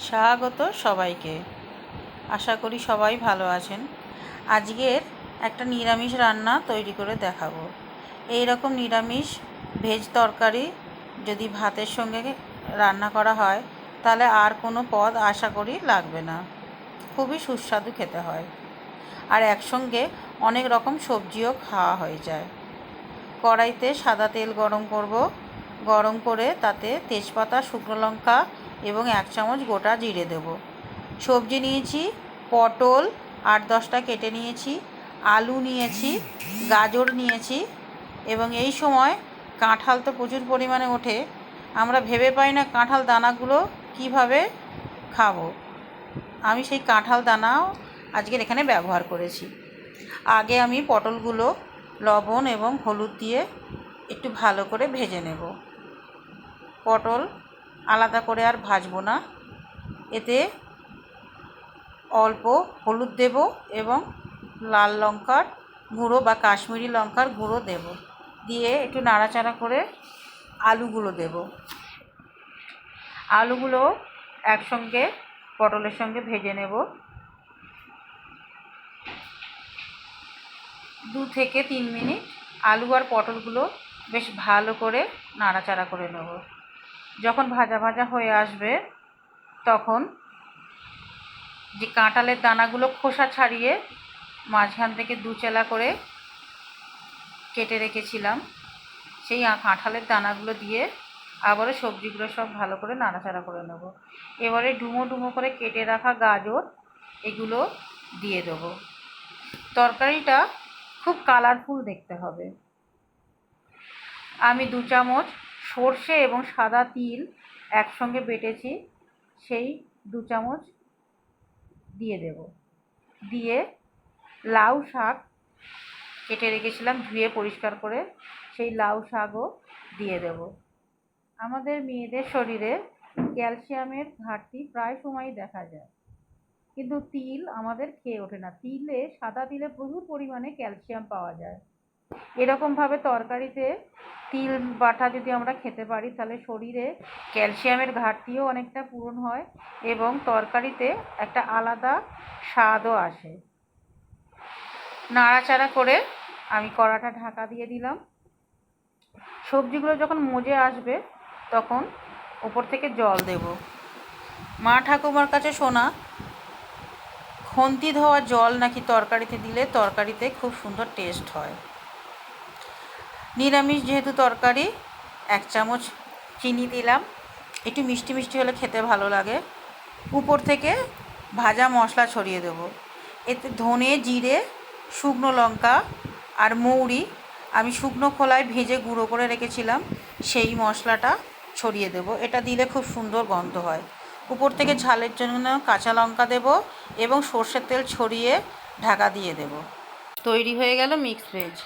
স্বাগত সবাইকে। আশা করি সবাই ভালো আছেন। আজকের একটা নিরামিষ রান্না তৈরি করে দেখাবো। এই রকম নিরামিষ ভেজ তরকারি যদি ভাতের সঙ্গে রান্না করা হয়, তাহলে আর কোনো পদ আশা করি লাগবে না। খুবই সুস্বাদু খেতে হয়। আর একসঙ্গে অনেক রকম সবজিও খাওয়া হয়ে যায়। কড়াইতে সাদা তেল গরম করব। গরম করে তাতে তেজপাতা, শুকনো লঙ্কা এবং এক চামচ গোটা জিরে দেব। সবজি নিয়েছি, পটল, আট দশটা কেটে নিয়েছি, আলু নিয়েছি, গাজর নিয়েছি এবং এই সময় কাঁঠাল তো প্রচুর পরিমাণে ওঠে। আমরা ভেবে পাই না কাঁঠাল দানাগুলো কীভাবে খাব। আমি সেই কাঁঠাল দানাও আজকের এখানে ব্যবহার করেছি। আগে আমি পটলগুলো লবণ এবং হলুদ দিয়ে একটু ভালো করে ভেজে নেব। পটল আলাদা করে আর ভাজবো না। এতে অল্প হলুদ দেব এবং লাল লঙ্কার গুঁড়ো বা কাশ্মীরি লঙ্কার গুঁড়ো দেব। দিয়ে একটু নাড়াচাড়া করে আলুগুলো দেব। আলুগুলো একসঙ্গে পটলের সঙ্গে ভেজে নেব। দু থেকে তিন মিনিট আলু আর পটলগুলো বেশ ভালো করে নাড়াচাড়া করে নেব। যখন ভাজা ভাজা হয়ে আসবে, তখন যে কাঁঠালের দানাগুলো খোসা ছাড়িয়ে মাঝখান থেকে দুচেলা করে কেটে রেখেছিলাম, সেই কাঁঠালের দানাগুলো দিয়ে আবারও সবজিগুলো সব ভালো করে নাড়াচাড়া করে নেব। এবারে ডুমো ডুমো করে কেটে রাখা গাজর, এগুলো দিয়ে দেবো। তরকারিটা খুব কালারফুল দেখতে হবে। আমি দু চামচ সর্ষে এবং সাদা তিল একসঙ্গে বেটেছি, সেই দু চামচ দিয়ে দেব। দিয়ে লাউ শাক কেটে রেখেছিলাম, ধুয়ে পরিষ্কার করে সেই লাউ শাকও দিয়ে দেব। আমাদের মেয়েদের শরীরে ক্যালসিয়ামের ঘাটতি প্রায় সময়ই দেখা যায়। কিন্তু তিল আমাদের খেয়ে ওঠে না। তিলে, সাদা তিলে প্রচুর পরিমাণে ক্যালসিয়াম পাওয়া যায়। এরকমভাবে তরকারিতে তিল বাটা যদি আমরা খেতে পারি, তাহলে শরীরে ক্যালসিয়ামের ঘাটতিও অনেকটা পূরণ হয় এবং তরকারিতে একটা আলাদা স্বাদও আসে। নাড়াচাড়া করে আমি কড়াটা ঢাকা দিয়ে দিলাম। সবজিগুলো যখন মজে আসবে, তখন ওপর থেকে জল দেব। মা ঠাকুমার কাছে শোনা খন্তি ধোয়া জল নাকি তরকারিতে দিলে তরকারিতে খুব সুন্দর টেস্ট হয়। নিরামিষ যেহেতু তরকারি, এক চামচ চিনি দিলাম। একটু মিষ্টি মিষ্টি হলে খেতে ভালো লাগে। উপর থেকে ভাজা মশলা ছড়িয়ে দেবো। এতে ধনে, জিরে, শুকনো লঙ্কা আর মৌরি আমি শুকনো খোলায় ভেজে গুঁড়ো করে রেখেছিলাম। সেই মশলাটা ছড়িয়ে দেবো। এটা দিলে খুব সুন্দর গন্ধ হয়। উপর থেকে ঝালের জন্য কাঁচা লঙ্কা দেব এবং সর্ষের তেল ছড়িয়ে ঢাকা দিয়ে দেব। তৈরি হয়ে গেল মিক্স ভেজ।